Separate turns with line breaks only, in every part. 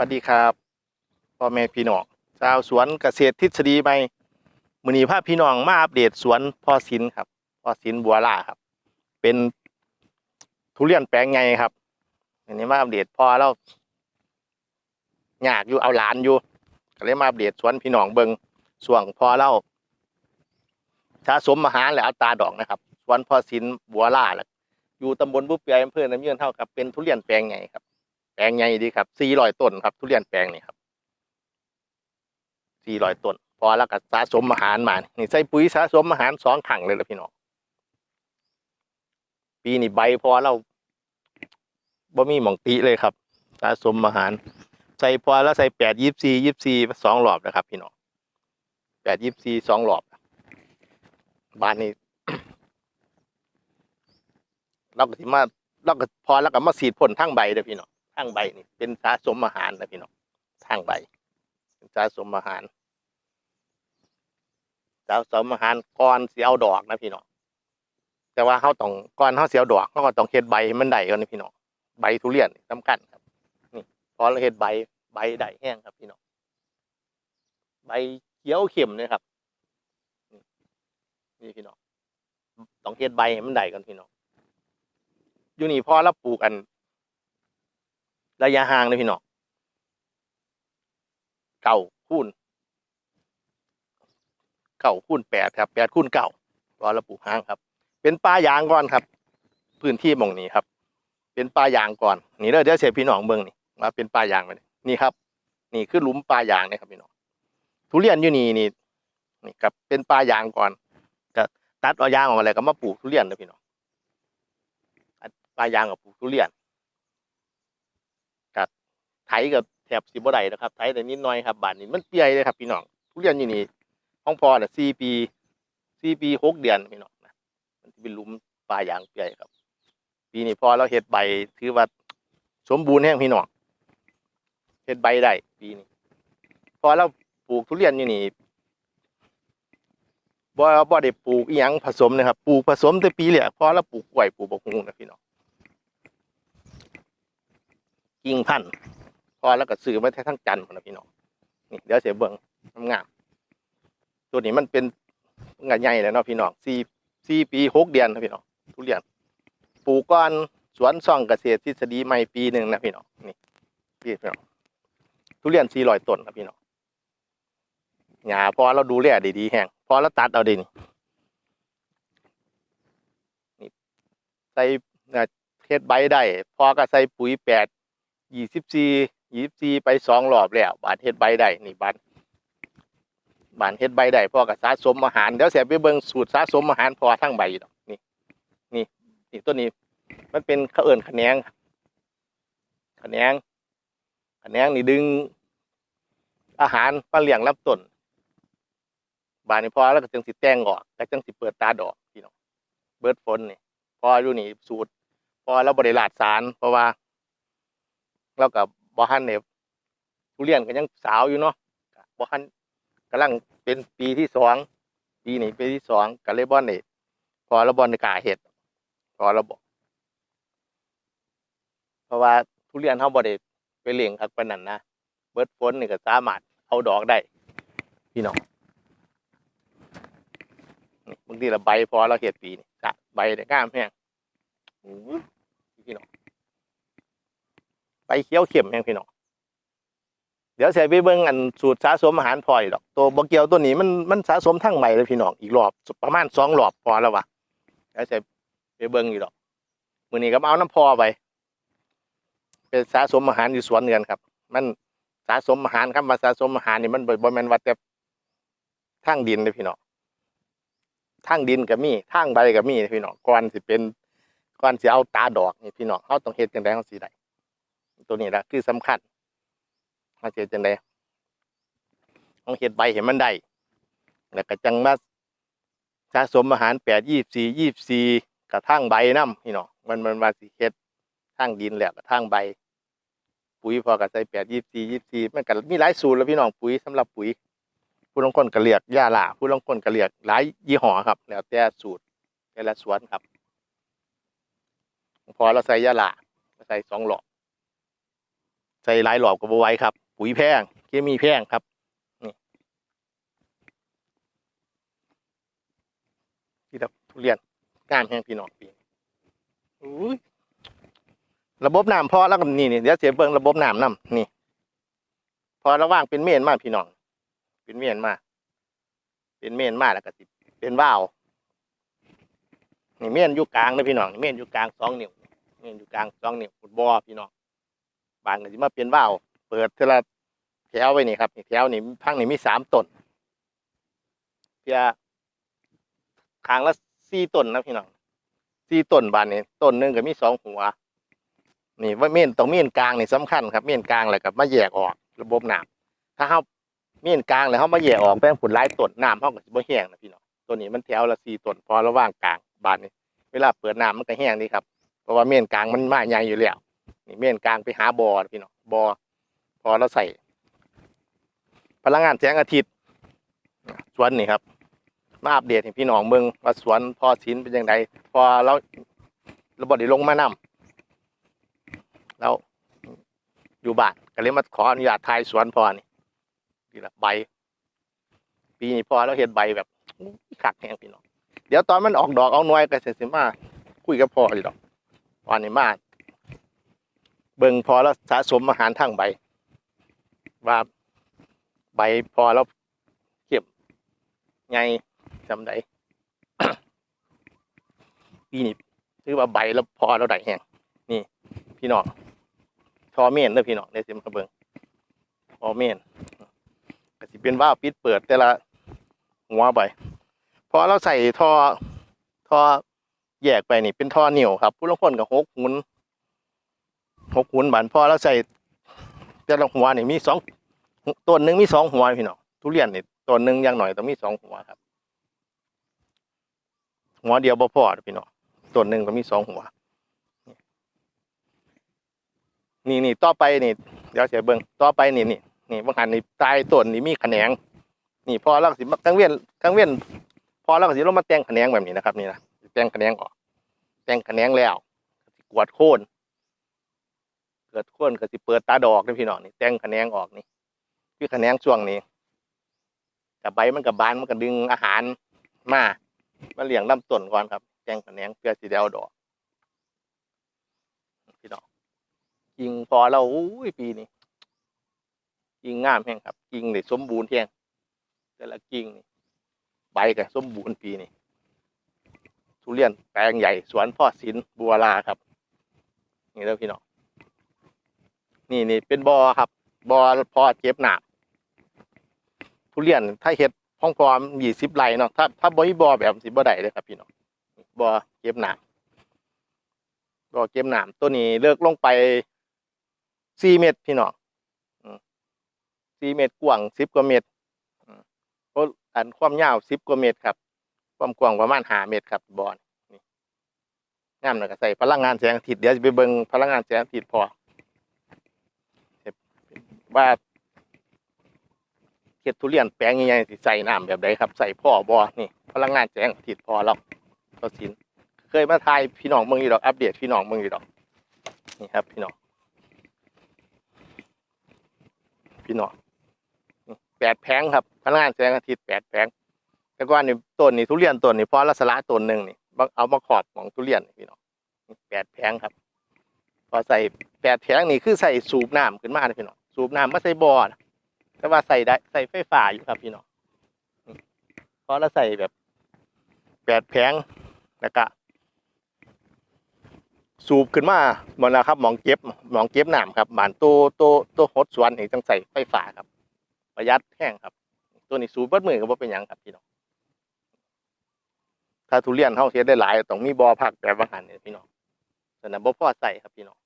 วัสดีครับพ่อแม่พี่น้องชาวสวนเกษตรทฤษฎีใหม่มือนี้พาพพี่น้องมาอัปเดตสวนพ่อสินครับพ่อสินบัวล่าครับ เป็นทุเรียนแปลงไงครับอันนี้มาอัปเดตพ่อเราอยากอยู่เอาหลานอยู่ก็เลยมาอัปเดตสวนพี่น้องเบิงส่วงพ่อเราสะสมอาหาและอัตราดอกนะครับสวนพ่อสินบัวล่าแหละอยู่ตำบลบุเปียอำเภอน้ำเยื่นเท่ากับเป็นทุเรียนแปลงไงครับ แปลงใหญ่ดีครับ400ต้นครับ ทุเรียนแปลงนี่ครับ400ต้น พอแล้วก็สะสมอาหารมา นี่ใส่ปุ๋ยสะสมอาหารสองถังเลยละพี่น้อง ปีนี้ใบพอเราบ่มีหมองติเลยครับ สะสมอาหาร ใส่พอแล้วใส่แปดยี่สี่ยี่สี่สองหลอบนะครับ พี่น้องแปดยี่สี่สองหลอบ บ้านนี้เราก็สิมาเราก็พอแล้วก็มาสีดพ่นทั้งใบเลยพี่น้อง ทางใบนี่เป็นสะสมอาหารนะพี่น้องทางใบเป็นสะสมอาหารสะสมอาหารก่อนเสียเอาดอกนะพี่น้องแต่ว่าเขาต้องก่อนเขาเสียดอกเขาก็ต้องเฮ็ดใบให้มันได้ก่อนนะพี่น้องใบทุเรียนนี่สำคัญครับนี่พอเราเฮ็ดใบใบได้แห้งครับพี่น้องใบเขียวเข้มเลยครับนี่พี่น้องต้องเฮ็ดใบให้มันได้ก่อนพี่น้องอยู่นี่พอเราปลูกอัน ระยะห่างเลยพี่น้องเก่าคูณเก่าคูณแปดครับแปดคูณเก่ารอระปลูกห่างครับ เป็นป่ายางก่อนครับ พื้นที่มองนี้ครับ เป็นป่ายางก่อนนี่เลยเดี๋ยวเสียพี่น้องเบิ่งนี่มาเป็นป่ายางไปนี่ครับ นี่คือหลุมป่ายางนะครับพี่น้องทุเรียนอยู่นี่นี่นี่ครับเป็นป่ายางก่อนก็ตัดเอายางออกมาแล้วก็มาปลูกทุเรียนเลยพี่น้องป่ายางกับปลูกทุเรียน ไถกับแถบสิบ่ได้นะครับไถแต่นิดหน่อยครับบานนี้มันเปียเลยครับพี่น้องทุเรียนอยู่นี่ห้องพอน่ะสี่ปีสี่ปีหกเดือนพี่น้องนะมันเป็นลุมป่ายางเปียครับ ปีนี้พอเราเฮ็ดใบถือว่าสมบูรณ์แห้งพี่น้องเฮ็ดใบได้ปีนี้พอเราปลูกทุเรียนอยู่นี่บ่บ่ได้ปลูกอีหยังผสมนะครับปลูกผสมแต่ปีแรกพอเราปลูกกล้วยปลูกบกฮุงนะพี่น้องกิ่งพันธุ์ พอแล้วก็ซื้อมาแท้ทั้งจันทร์นะพี่น้องนี่เดี๋ยวเสียเบิ่งงามตัวนี้มันเป็นงานใหญ่แล้วเนาะพี่น้องสี่สี่ปีหกเดือนนะพี่น้องทุเรียนปลูกก้อนสวนซ่องเกษตรทฤษฎีใหม่ปีหนึ่งนะพี่น้องนี่พี่น้องทุเรียนสี่ร้อยต้นนะพี่น้องหญ้าพอเราดูแลดีๆแห้งพอเราตัดเอาดินนี่ใส่เอ่อเฮ็ดใบได้พอก็ใส่ปุ๋ยแปดยี่สิบสี่ ยี่สิบสี่ไปสองรอบแล้วบานเฮ็ดใบได้นี่บานบานเฮ็ดใบได้พ่อกับสะสมอาหารเดี๋ยวเสียไปเบิ่งสูตรสะสมอาหารพอทั้งใบดอกนี่นี่นี่ต้นนี้มันเป็นข้าวเอิ่นขะแนงขะแนงขะแนงนี่ดึง อาหารมาเหลี้ยงลำต้นบานนี้พอแล้วก็จังสิแตงออกก็จังสิเปิดตาดอกพี่น้องเบิดฝนนี่พออยู่นี่สูตรพอเราบริลาดสารเพราะว่าแล้วกับ บ่ฮันเนี่ยทุเรียนก็ยังสาวอยู่เนาะบ่ฮันกำลังเป็นปีที่สองปีนี้ปีที่สองก็เลยบ่เนี่ยพอเราบ่ในกาเห็ดพอเราบอกเพราะว่าทุเรียนเฮาบ่ได้ไปเลี้ยงคักปนนั้นนะเบิดฝนนี่ก็สามารถเอาดอกได้ พี่น้องบางทีละใบพอเราเห็ดปีนี่ใบได้งามแฮงอื้อพี่น้อง ไปเคี้ยวเข็มแห้งพี่น้องเดี๋ยวใส่ไปเบิ่งอันสูตรสะสมอาหารพออีกดอก ตัวบกเกียวตัวนี้มันมันสะสมทั้งใบเลยพี่น้องอีกรอบประมาณสองรอบพอแล้ววะเดี๋ยวใส่ไปเบิ่งอีกดอกมือนี้ก็เอาน้ำพอไปเป็นสะสมอาหารอยู่สวนเงินครับ มันสะสมอาหารครับมาสะสมอาหารนี่มันบ่บ่แมนว่าแต่ทางดินเลยพี่น้องทางดินก็มีทางใบก็มีพี่น้องก่อนสิเป็นก่อนสิเอาตาดอกนี่พี่น้องเฮาต้องเฮ็ดจังได๋เฮาสิได้ ตัวนี้แหละคือสำคัญมาเจอจังไดต้องเห็ดใบเห็นมันได้แล้วก็จังมาสะสมอาหารแปดยี่สี่ยี่สี่กระทั่งใบน้ำพี่น้องมันมันมาสิเฮ็ดทางดินแหล้วกระทั่งใบ ปุ๋ยพอกับใส่แปดยี่สี่ยี่สี่มันก็มีหลายสูตรแล้วพี่น้องปุ๋ยสำหรับปุ๋ยผู้ลงคนก็เรียกยาล่าผู้ลงคนก็เรียกหลายยี่ห้อครับ แล้วแต่สูตรแต่ละสวนครับ พอเราใส่ยาล่าใส่สองหลอด ใส่ลายหลอบกับไว้ครับ ปุ๋ยแพงเคมีแพงครับนี่ที่ดับทุเรียนงามแห้งพี่น้องปีอุ้ยระบบน้ำพอแล้วก็นี่นี่เดี๋ยวเสียเบิ่งระบบน้ำน้ำนี่ พอระว่างเป็นเมนมาพี่น้องเป็นเมนมาเป็นเมนมาแล้วก็สิเป็นว่าวนี่เมนอยู่กลางนะพี่น้องเมนอยู่กลางสองนิ้วเมนอยู่กลางสองนิ้วฟุตบอพี่น้อง บางก็สิมาเป็นว่าวเปิดเทละแถวไว้นี่ครับนี่แถวนี่พังนี่มีสามต้นเพียคางละสี่ต้นนะพี่น้องสี่ต้นบานนี่ต้นหนึ่งก็มีสองหัว นี่ว่าเมนตรงเมนกลางนี่สำคัญครับเมนกลางแล้วก็มาแยกออกระบบน้ำถ้าเฮาเมนกลางแล้วเฮามาแยกออกแป้งผลหลายต้นน้ำเฮาก็สิบ่แห้งนะพี่น้องตัวนี้มันแถวละสี่ต้นพอระหว่างกลางบานนี้เวลาเปิดน้ำมันก็แห้งนี่ครับเพราะว่าเมนกลางมันมาใหญ่อยู่แล้ว นี่เมนกลางไปหาบอนะพี่น้องบอพอเราใส่ พลังงานแสงอาทิตย์สวนนี่ครับ มาอัปเดตให้พี่น้องเมืองว่าสวนพอสินเป็นยังไงพอเราเราบไดลงมานำแล้วอยู่บ้านก็เลยมาขออนุญาตถ่ายสวนพอนี่นี่ละใบ ปีนี้พอเราเห็นใบแบบอู้ยคักแห้งพี่น้องเดี๋ยวตอนมันออกดอกเอาหน่วยก็เสร็จสิมาคุยกับพ่ออยู่ดอกวันนี้มา เบิ่งพอแล้วสะสมอาหารทางใบ ว่าใบพอแล้วเก็บไงจำได้ปีนี้ถือว่าใบแล้วพอแล้วได้แห้งนี่ พี่น้องทอเมนเด้อพี่น้องได้สิมาเบิ่งทอเมนก็สิเป็นว่าปิดเปิดแต่ละหัวใบพอเราใส่ท่อท่อแยกไปนี่เป็นท่อเหนียวครับผู้ลงคนกับหกหุน หกหุนบันพ่อเราใส่แต่ละหัวนี่มีสองต้นหนึ่งมีสองหัวพี่น้องทุเรียนนี่ต้นหนึ่งอย่างหน่อยต้องมีสองหัวครับ หัวเดียวบ่พอเด้อพี่น้องต้นหนึ่งต้องมีสองหัว นี่นี่ต่อไปนี่เดี๋ยวเสียเบิ้งต่อไปนี่นี่นี่บางหันนี่ใต้ต้นนี่มีแขนง นี่พอเราก็สิมากังเวียนกังเวียนพอเราก็สิลงมาแต่งแขนงแบบนี้นะครับ นี่นะแต่งแขนงออกแต่งแขนงแล้วกวดโค่น กิดโค่นก็สิเปิดตาดอกนี่พี่น้องนี่แต่งแขนงออกนี่คือแขนงช่วงนี้กับใบมันกับบานมันก็ดึงอาหารมามาเลี้ยงลำต้นก่อนครับแต่งแขนงเพื่อสิได้เอาดอกพี่น้องกิ่งพอเราอุ้ยปีนี้กิ่งงามแห้งครับกิ่งนี่สมบูรณ์แห้งแต่ละกิ่งนี่ใบก็สมบูรณ์ปีนี้ทุเรียนแปลงใหญ่สวนพ่อศิลป์บัวลาครับ นี่แล้วพี่น้อง นี่นี่เป็นบอครับบอพ่อเจ็บหนาทุเรียนถ้าเห็ดห้องพอมยี่สิบไร่เนาะถ้าถ้าบ่มีบอแบบสิบ่ได้เลยครับพี่น้องบอเก็บหนามบอเก็บหนามตัวนี้เลิกลงไปสี่เมตรพี่น้องสี่เมตรกว้างสิบกว่าเมตรเพราะอันความยาวสิบกว่าเมตรครับ ความกว้างประมาณห้าเมตรครับบอลงามเลยก็ใส่พลังงานแสงอาทิตย์เดี๋ยวจะไปเบิ่งพลังงานแสงอาทิตย์พอ ว่าเห็ดทุเรียนแปลงใหญ่ๆสิใส่น้ำแบบใดครับ ใส่พ่อบอนี่พลังงานแสงอาทิตย์พอเราเราสิน เคยมาทายพี่น้องเมืองอยู่ดอกอัปเดตพี่น้องเมืองอยู่ดอกนี่ครับ พี่น้องพี่น้องแปดแผงครับพลังงานแสงอาทิตย์แปดแผงแต่ก่อนนี่ต้นนี่ทุเรียนต้นนี่พอละสละต้นหนึ่งนี่บางเอามาขอดของทุเรียนพี่น้องแปดแผงครับ พอใส่แปดแผงนี่คือใส่สูบน้ำขึ้นมาเลยพี่น้อง สูบน้ำมาใส่บ่อแต่ว่าใส่ได้ใส่ไฟฟ้าอยู่ครับพี่น้องเพอเราใส่แบบแปดแผงแล้วก็สูบขึ้นมาหมดแล้วครับหมองเก็บหมองเก็บน้ำครับบานตัวตัวตัวหดสวนนี่ต้องใส่ไฟฟ้าครับ ประหยัดแห้งครับ ตัวนี้สูบเบิดมือก็บ่เป็นหยังครับพี่น้องถ้าทุเรียนเฮาเฮ็ดได้หลายต้องมีบ่อพักแบบว่าหันนี่พี่น้องแต่นั้นบ่พอใส่ครับพี่น้อง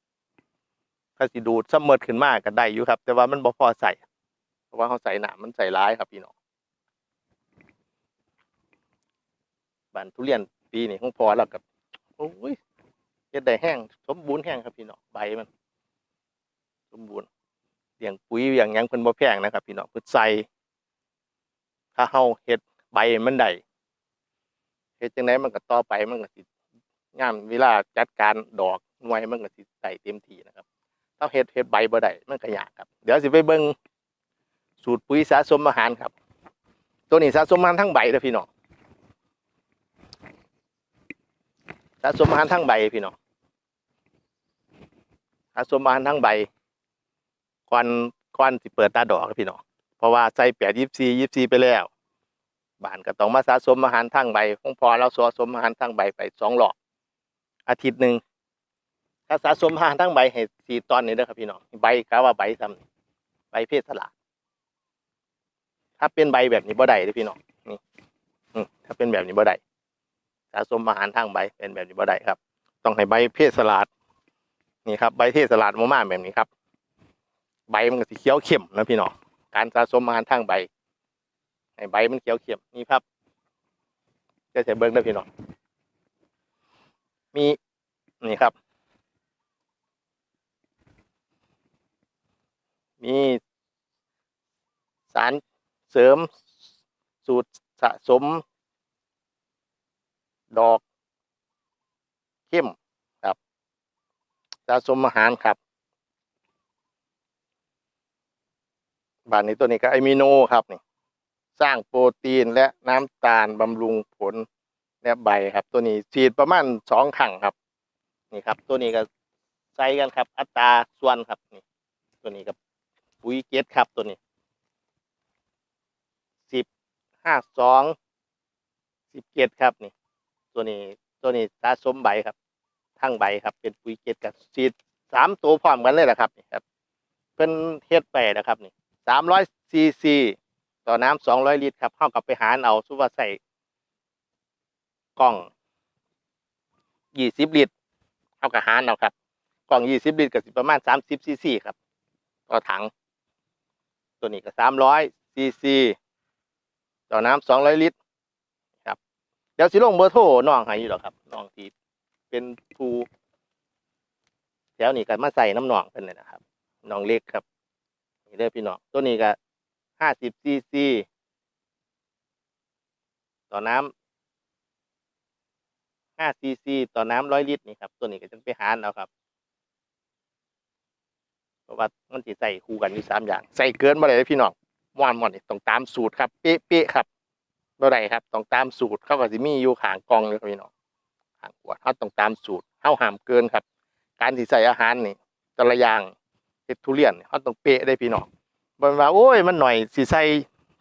ถ้าสิดูดซัมเมอร์ขึ้นมากก็ได้อยู่ครับ แต่ว่ามันบ่พอใส่เพราะว่าเฮาใส่น้ำมันใส่หลายครับพี่น้องบานทุเรียนปีนี้ของพอแล้วกับโอ้ยเฮ็ดได้แห้งสมบูรณ์แห้งครับพี่น้องใบมัน สมบูรณ์เลี้ยงปุ๋ยอย่างยังเพิ่นบ่แพงนะครับพี่น้องเพิ่นใส่ถ้าเฮาเฮ็ดใบมันได้เฮ็ดจังไดมันก็ต่อไปมันก็สิงามเวลาจัดการดอกหน่วยมันก็สิได้เต็มที่นะครับ เราเฮ็ดเฮ็ดใบบ่ได้มันก็ยากครับ เดี๋ยวสิไปเบิ่งสูตรปุ๋ยสะสมอาหารครับ ตัวนี้สะสมอาหารทั้งใบเด้อพี่น้องสะสมอาหารทั้งใบพี่น้องสะสมอาหารทั้งใบก่อนก่อนสิเปิดตาดอกครับพี่น้องเพราะว่าใส่แปดยี่สี่ยี่สี่ไปแล้วบ้านก็ต้องมาสะสมอาหารทั้งใบของพอเราสะสมอาหารทั้งใบไปสองหลอกอาทิตย์หนึ่ง ถ้าสะสมอาหารทั้งใบให้สี่ตอนนี่เด้อครับพี่น้องใบกะว่าใบซ้ำใบเพศสละถ้าเป็นใบแบบนี้บ่ได้เด้อพี่น้องนี่ถ้าเป็นแบบนี้บ่ได้สะสมอาหารทั้งใบเป็นแบบนี้บ่ได้ครับ ต้องให้ใบเพศสลัดนี่ครับใบเพศสลัดมามาแบบนี้ครับ ใบมันก็สีเขียวเข้มนะพี่น้องการสะสมอาหารทั้งใบให้ใบมันเขียวเข้มนี่ครับจะเสียเบิ้งเด้พี่น้องมีนี่ครับ มีสารเสริมสูตรสะสม ดอกเข้มครับ สะสมอาหารครับบานนี้ตัวนี้ก็อะมิโนครับนี่สร้างโปรตีนและน้ำตาลบำรุงผลและใบครับ ตัวนี้ฉีดประมาณสองถังครับ นี่ครับ ตัวนี้ก็ใส่กันครับ อัตราส่วนครับนี่ตัวนี้กับ ปุ๋ยเกตครับตัวนี้สิบห้าสองสิบเกตครับนี่ ตัวนี้ตัวนี้สะสมใบครับ ทั้งใบครับ เป็นปุ๋ยเกตกับฉีดสามตัวพร้อมกันเลยนะครับนี่ครับเพิ่นเฮ็ดไปนะครับนี่สามร้อยซีซีต่อน้ำสองร้อยลิตรครับเข้ากับไปหารเอาสุว่าใส่กล่องยี่สิบลิตรเข้ากับหารเอาครับ กล่องยี่สิบลิตรก็สิประมาณสามสิบซีซีครับ ต่อถัง ตัวนี้ก็สามร้อยซีซีต่อน้ำสองร้อยลิตรครับเดี๋ยวสิลงเบอร์โทรน้องให้อยู่หรอกครับน้องที่เป็นผู้แถวนี้ก็มาใส่น้ำหนองเป็นเลยนะครับน้องเล็กครับนี่เด้อพี่น้องตัวนี้ก็ห้าสิบซีซีต่อน้ำห้าซีซีต่อน้ำร้อยลิตรนี่ครับตัวนี้ก็จะไปหารเอาครับ ราะว่ามันสิใส่คู่กันอยู่สามอย่าง ใส่เกินมาเลยพี่น้องม่วนม่วนนี่ต้องตามสูตรครับเป๊ะเป๊ะครับบ่ได้ครับต้องตามสูตรเขาก็สิมีอยู่ข้างกองเลยครับพี่น้องข้างขวดเขาต้องตามสูตรเฮาห้ามเกินครับ การที่ใส่อาหารนี่แต่ละอย่างเฮ็ดทุเรียนเขาต้องเป๊ะได้พี่น้องบ่แม่นว่าโอ้ยมันหน่อยสิใส่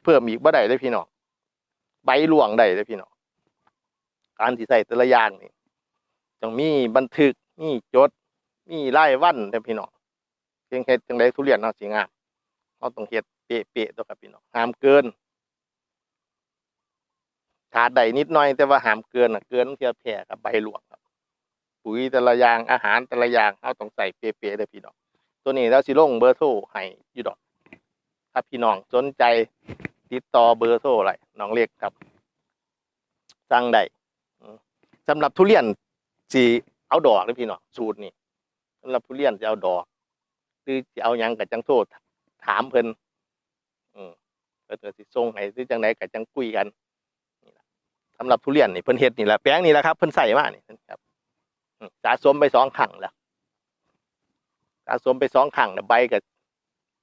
เพิ่มอีกบ่ได้ได้พี่น้องใบหลวงได้ได้พี่น้องการที่ใส่แต่ละอย่างนี่ต้องมีบันทึกมีจดมีรายวันเด้พี่น้อง พียงเฮ็ดจังไดทุเรียนเนาะสิงามเราต้องเฮ็ดเปะๆตัวครับพี่น้องห้ามเกินขาดได้นิดหน่อย แต่ว่าห้ามเกินน่ะเกินต้องเทียบแพ้กับใบหลวงครับ ปุ๋ยแต่ละอย่างอาหารแต่ละอย่างเราต้องใส่เปะๆเด้อพี่น้องตัวนี้เราสิลงเบอร์โทรให้อยู่ดอกถ้าพี่น้องสนใจติดต่อเบอร์โทรอะไรน้องเล็กครับสั่งได้สำหรับทุเรียนสิเอาดอกเด้อพี่น้องสูตรนี่สำหรับทุเรียนจะเอาดอก หรือจะเอายังกับจังโทษถามเพิ่นอืมเพิ่นก็สิส่งให้หรือจังไดกับจังคุยกันนี่ล่ะสำหรับทุเรียนนี่เพิ่นเฮ็ดนี่แหละแปลงนี่แหละครับเพิ่นใส่มานี่ครับสะสมไปสองครั้งแล้วสะสมไปสองครั้งแล้วใบก็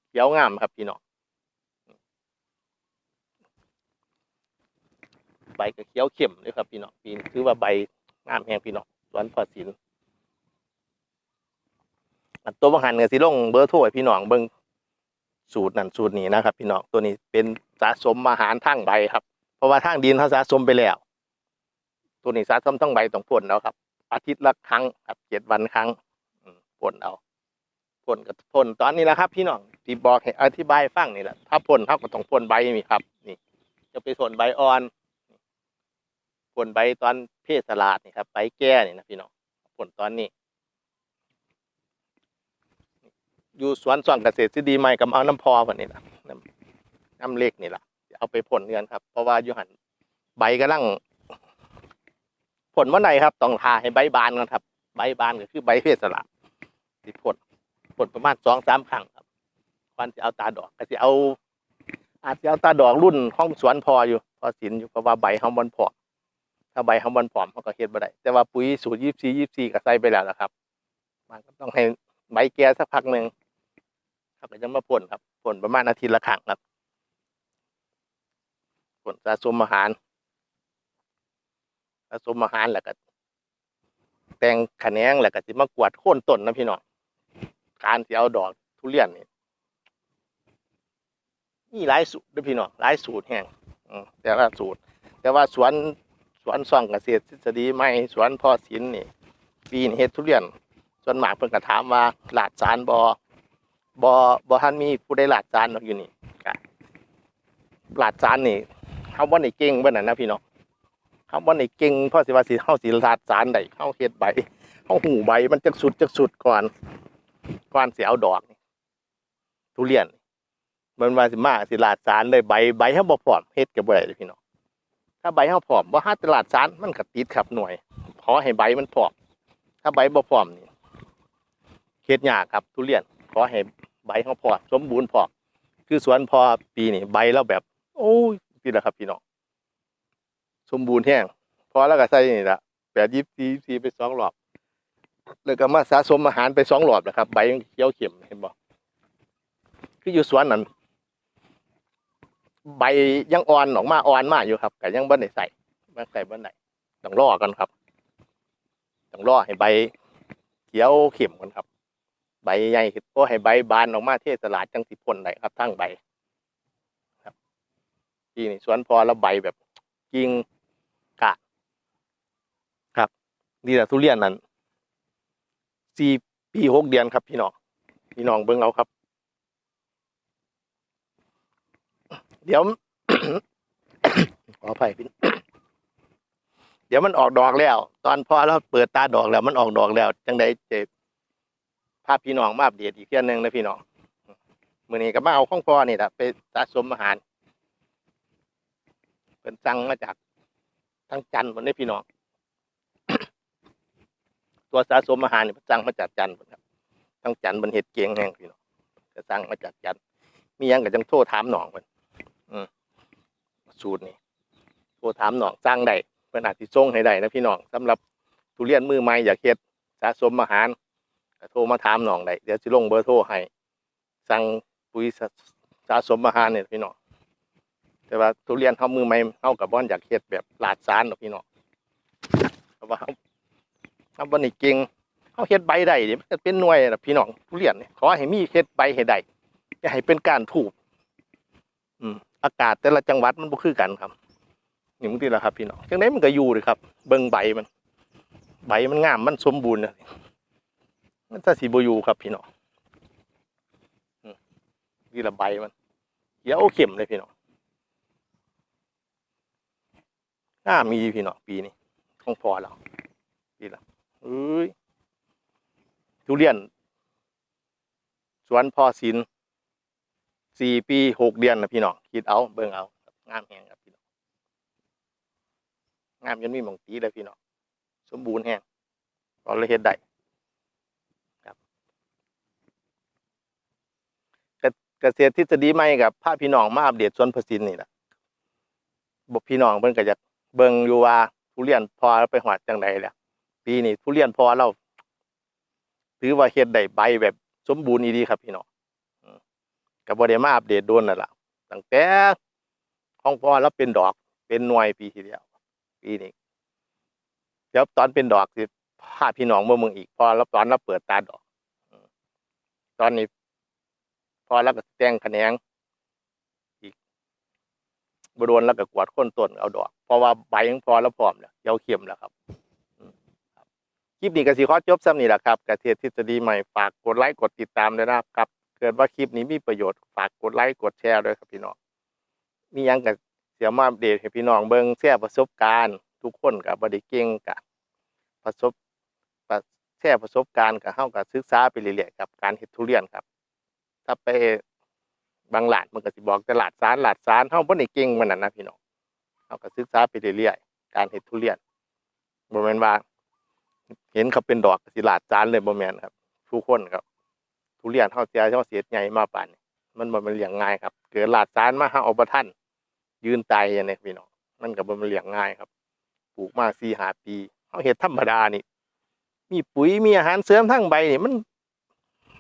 เขียวงามครับพี่น้องใบก็เขียวเข้มเลยครับพี่น้องปีนถือว่าใบงามแฮงพี่น้องสวนพอศิลป์อัน ตัวบางหันก็สิลงเบอร์โทรให้พี่น้องเบิ่งสูตรนั่นสูตรนี้นะครับ พี่น้องตัวนี้เป็นสะสมอาหารทั้งใบครับ เพราะว่าทางดินเขาสะสมไปแล้ว ตัวนี้สะสมทั้งใบต้องพ่นแล้วครับ อาทิตย์ละครั้งครับเจ็ดวันครั้งพ่นเอาพ่นกับพ่นตอนนี้แหละครับ พี่น้องที่บอกให้อธิบายฟังนี่แหละถ้าพ่นเขาก็ต้องพ่นใบนี่ครับ นี่ จะไปพ่นใบอ่อนพ่นใบตอนเพศสลาดนี่ครับใบแก่นี่นะพี่น้องพ่นตอนนี้ อยู่สวนส่วนเกษตรที่ดีใหม่กับเอาน้ำพอวันนี้ละน้ำน้ำเล็กนี่ละเอาไปผลเงินครับ เพราะว่าอยู่หันใบกำลัง ผลเมื่อไหร่ครับ ต้องทาให้ใบบานกันครับ ใบบานก็คือใบเพศสละที่ผลผลประมาณสองสามครั้งครับควันจะเอาตาดอกก็จะเอา อาจจะเอาตาดอกรุ่นห้องสวนพออยู่ พอสินอยู่เพราะว่าใบเขาบอลผอมถ้าใบเขาบอลผอมเขาก็เฮ็ดบ่ได้แต่ว่าปุ๋ยสูตรยี่สี่ยี่สี่ก็ใส่ไปแล้วนะครับ มันก็ต้องให้ใบแก่สักพักหนึ่ง ขาก็จะมาพ่นครับพ่นประมาณอาทิตย์ละครั้งครับพ่นสะสมอาหารสะสมอาหารแล้วก็แต่งขะแขนงแล้วก็สิมากวาดโค่นต้นนะพี่น้องการที่เอาดอกทุเรียนนี่มีหลายสูตรด้วยพี่น้องหลายสูตรแห่งแต่ละสูตร แต่ว่าสวนสวนซ่องเกษตรทฤษฎีใหม่สวนพ่อศิลป์นี่ปีนเฮ็ดทุเรียนส่วนมากเพิ่นก็ถามว่าหลาดสารบอ บอบอทันมีผู้ใดหลาดสารเนาะอยู่นี่ก็หลาดสารนี่เฮาบ่ได้เก่งบ่นน่ะนะพี่น้องเฮาบ่ได้เก่งเพราะสิว่าสิเฮาสิหลาดสารได้เฮาเฮ็ดใบเฮาหูใบมันจักสุดจักสุดก่อน ก่อนสิเอาดอกทุเรียนมันว่าสิมาสิหลาดสารเลยใบใบเฮาบ่พร้อมเฮ็ดก็บ่ได้เด้อพี่น้องถ้าใบเฮาพร้อมบ่หาตลาดสารมันก็ติดครับหน่วยขอให้ใบมันพร้อมถ้าใบบ่พร้อมนี่เฮ็ดยากครับทุเรียนขอให้ ใบเขาพอสมบูรณ์พอคือสวนพอปีนี้ใบแล้วแบบ โอ้ยพี่ละครับพี่น้องสมบูรณ์แห้งพอแล้วก็ใส่นี่ละแปดยิบซีซีไปสองรอบแล้วก็มาสะสมอาหารไปสองรอบนะครับ ใบยังเขียวเข็มเห็นบ่คืออยู่สวนนั้นใบยังอ่อนออกมาอ่อนมากอยู่ครับแต่ยังบ่ได้ใส่บ่ใส่บ่ได้ต้องรอกันครับต้องรอให้ใบเขียวเข้มก่อนครับ บใหญ่ขึ้นโอ้ให้ใบบานออกมาเทศลาดจังสิพ่นได้ครับทั้งใบครับที่นี่สวนพอแล้วใบแบบกิ่งกะ ครับนี่แหละทุเรียนนั้นสี่ปีหกเดือนครับ พี่น้องพี่น้องเบิ่งเอาครับ เดี๋ยวขออภัยพี่เดี๋ยวมันออกดอกแล้ว ตอนพอเราเปิดตาดอกแล้ว มันออกดอกแล้วจังไดเจ็บ ภาพพี่น้องมาอัปเดตอีกเที่ยหนึงนะพี่น้องมื้อนี้ก็มาเอาของพ่อนี่แหละไปสะสมอาหารเป็นสั่งมาจากทางจันทร์พุ่นเด้พี่น้องตัวสะสมอาหารนี่สั่งมาจากจันทร์พุ่นครับทางจันทร์มันเฮ็ดเก่งแฮงพี่น้องก็สั่งมาจากจันทร์มียังก็จังโทรถามหนองเพิ่นอืมสูตรนี่โทรถามหนองสั่งได้เพิ่นอาจสิส่งให้ได้นะพี่น้องสำหรับทุเรียนมือใหม่อยากเฮ็ดสะสมอาหาร โทรมาถามน้องได้เดี๋ยวสิลงเบอร์โทรให้สั่งปุ๋ยสะสะสมอาหารเนี่ยพี่น้องแต่ว่าทุเรียนเฮามือใหม่เฮากับบ่อนอยากเฮ็ดแบบลาดสารเนาะพี่น้องเพราะว่าเฮาเฮาบ่ได้เก่งเฮาเฮ็ดใบได้เดี๋ยวมันจะเป็นหน่วยนะพี่น้องทุเรียนเนี่ยขอให้มีเฮ็ดใบให้ได้อย่าให้เป็นการถูกอืมอากาศแต่ละจังหวัดมันบ่คือกันครับนี่มันดีแล้วครับพี่น้องจังไดมันก็อยู่เลยครับ เบิ่งใบมัน ใบมันงามมันสมบูรณ์นะ มันจะสีบอยู่ครับพี่น้องนี่ละใบมันเขียวเข้มเลยพี่น้องงามมีพี่น้องปีนี้ของพอแล้วปีละเอ้ยทุเรียน สวนพ่อศิลป์สี่ปีหกเดือนนะพี่น้องคิดเอาเบิ่งเอางามแหงครับพี่น้องงามจนมีหมองตีเลยพี่น้องสมบูรณ์แห้งพอเลยเฮ็ดได้ครับ เกษตรทฤษฎีใหม่กับพาพี่น้องมาอัปเดตสวนผสินนี่แหละบอกพี่น้องเพิ่นก็จะเบิ่งอยู่ว่าทุเรียนพอไปหอดจังใดแหละปีนี้ทุเรียนพอเราถือว่าเฮ็ดได้ใบแบบสมบูรณ์อีดีครับพี่น้องก็บ่ได้มาอัปเดตโดนนั่นแหละตั้งแต่ของพอเราเป็นดอก เป็นหน่วยปีที่แล้วปีนี้เดี๋ยวตอนเป็นดอกสิพาพี่น้องเมื่อมึงอีกพอแล้วตอนเราเปิดตาดอก ตอนนี้ พอแล้วก็แต่งแขนงอีกบโดนแล้วก็กวาดโค้นต้นเอาดอกเพราะว่าใบยังพอแล้วพร้อมแล้วเยวเข้มแล้วครับคลิปนี้ก็สิขอจบซ้ำนี่แหละครับเกษตรทฤษฎีใหม่ฝากกดไลค์กดติดตามด้วยนะครับ เกิดว่าคลิปนี้มีประโยชน์ฝากกดไลค์กดแชร์ด้วยครับพี่น้องมียังกับเสียมาอัปเดตให้พี่น้องเบิ่งแชร์ประสบการณ์ ทุกคนกับบริเก่งกับประสบแชร์ประสบการณ์กับเฮากับศึกษาไปเรื่อยๆกับการเฮ็ดทุเรียนครับ ถ้าไปบางหลาดมันก็สิบอกแต่หลาดสารหลาดสารเฮาบ่ได้เก่งมันนั่นนะพี่น้องเฮาก็ศึกษาไปเรื่อยๆการเฮ็ดทุเรียนบ่แม่นว่า เห็นเขาเป็นดอกก็สิหลาดสารเลยบ่แม่นครับทุกคนครับ ทุเรียนเฮาเสียเฮาเสียใหญ่มาปานนี้มันบ่แม่นเลี้ยงง่ายครับ เกิดหลาดสารมาเฮาเอาบ่ทันยืนตายอย่างนี้พี่น้องมันก็บ่มันเลี้ยงง่ายครับปลูกมาสี่หาปีเขาเห็ดธรรมดานี่มีปุ๋ยมีอาหารเสริมทั้งใบนี่มัน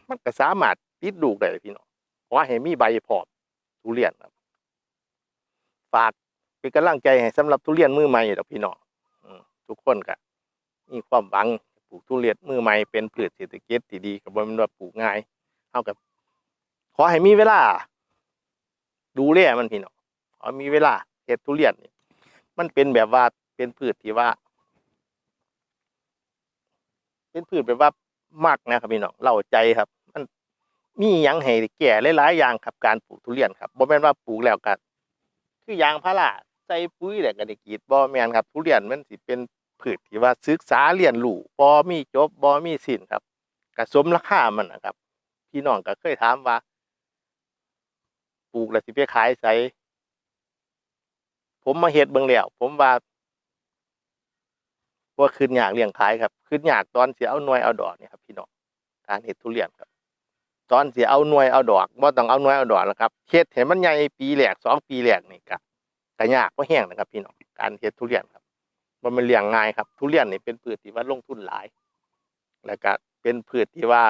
มันก็สามารถ ติดลูกได้พี่น้องขอให้มีใบพอมทุเรียนครับฝากเป็นกำลังใจให้สำหรับทุเรียนมือใหม่ดอกพี่น้องทุกคนก็มีความหวังปลูกทุเรียนมือใหม่เป็นพืชเศรษฐกิจที่ดีกับม่นว่าปลูกง่ายเท่ากับ ขอให้มีเวลา ดูแลมันพี่น้องขอมีเวลาเฮ็ดทุเรียนนี่มันเป็นแบบว่าเป็นพืชที่ว่า เป็นพืชแบบว่ามักนะครับพี่น้องเล่าใจครับ มีหยังให้แก่หลายๆอย่างครับการปลูกทุเรียนครับบ่แม่นว่าปลูกแล้วก็คือยางพาราใส่ปุ๋ยแล้วก็ได้กรีดบ่แม่นครับ ทุเรียนมันสิเป็นพืชที่ว่าศึกษาเรียนรู้บ่มีจบบ่มีสิ้นครับก็สมราคามันนะครับ พี่น้องก็เคยถามว่า ปลูกแล้วสิไปขายไสผมมาเฮ็ดเบิ่งแล้วผมว่าว่าขึ้นยากเลี้ยงขายครับขึ้นยากตอนสิเอาหน่วยเอาดอกเนี่ยครับพี่น้องการเฮ็ดทุเรียนครับ ตอนเสิเอาหน่วยเอาดอกบ่ต้องเอาหน่วยเอาดอกแล้วครับเฮ็ดให้มันใหญ่ปีแรกสองปีแรกนี่ก็ก็ยากบ่แห้งนะครับพี่น้องการเฮ็ดทุเรียนครับบ่แมันเลี้ยงง่ายครับ ทุเรียนนี่เป็นพืชที่ว่าลงทุนหลาย แล้วก็เป็นพืชที่ว่า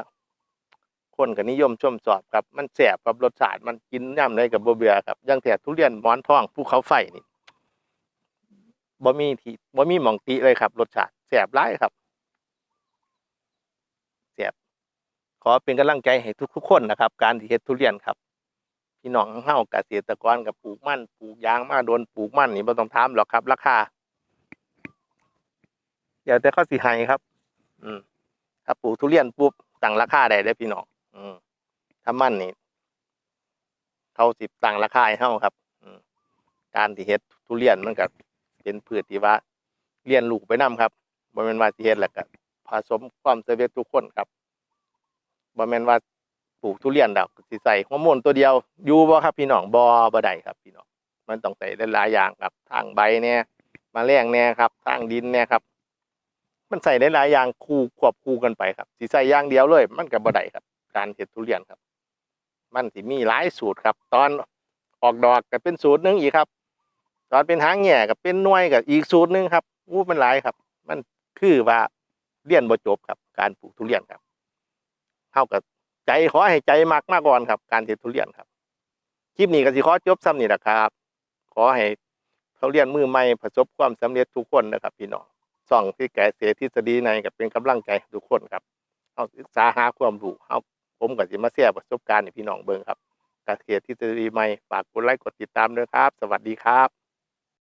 คนก็นิยมชมชอบครับ มันแสบกับรสชาติมันกินย่ำได้กับบ่เบื่อครับยังแต่ทุเรียนหมอนทองภูเขาไฟนี่บ่มีที่บ่มีหมองติเลยครับรสชาติแสบหลายครับแสบ ขอเป็นกำลังใจให้ทุกๆคนนะครับ การที่เฮ็ดทุเรียนครับพี่น้องเฮาเกษตรกรกับปลูกมันปลูกยางมาโดนปลูกมันนี่บ่ต้องถามหรอกครับ ราคาเดี๋ยวแต่เขาสิให้ครับ อืมถ้าปลูกทุเรียนปุ๊บตั้งราคาได้เด้พี่น้องอืมถ้ามันนี่เขาสิตั้งราคาให้เฮาครับ อืมการที่เฮ็ดทุเรียนมันก็เป็นพืชที่ว่าเรียนลูกไปนํครับบ่แม่นว่าสิเฮ็ดแล้วก็ผสมความเสำเร็จทุกคนครับ บ่แม่นว่าปลูกทุเรียนดอกสิใส่ฮอร์โมนตัวเดียวอยู่บ่ครับ พี่น้องบ่บ่ได้ครับ พี่น้องมันต้องใส่หลายอย่างครับทางใบเนี่ยมาแรงเนี่ยครับทางดินเนี่ยครับ มันใส่ได้หลายอย่างคู่ควบคู่กันไปครับสิใส่อย่างเดียวเลย มันก็บ่ได้ครับ การเห็ดทุเรียนครับ มันสิมีหลายสูตรครับ ตอนออกดอกก็เป็นสูตรหนึงอีกครับ ตอนเป็นหางแง่ก็เป็นน่วยกับอีกสูตรหนึงครับอู้มันหลายครับ มันคือว่าเรียนบ่จบครับ การปลูกทุเรียนครับ เท่ากับใจขอให้ใจมักมากก่อนครับ การเห็ดทุเรียนครับคลิปนี้ก็สิขอจบซ้ำนี่แหละครับ ขอให้เขาเรียนมือใหม่ประสบความสำเร็จทุกคนนะครับ พี่น้องส่องที่แก่เสียทฤษฎีในกับเป็นกำลังใจทุกคนครับเอาศึกษาหาความรู้เอาผมกับสิมาแชร์ประสบการณ์ให้พี่น้องเบิ่งครับกเกษตรทฤษฎีใหม่ฝากกดไลค์กดติดตามด้วยครับ สวัสดีครับ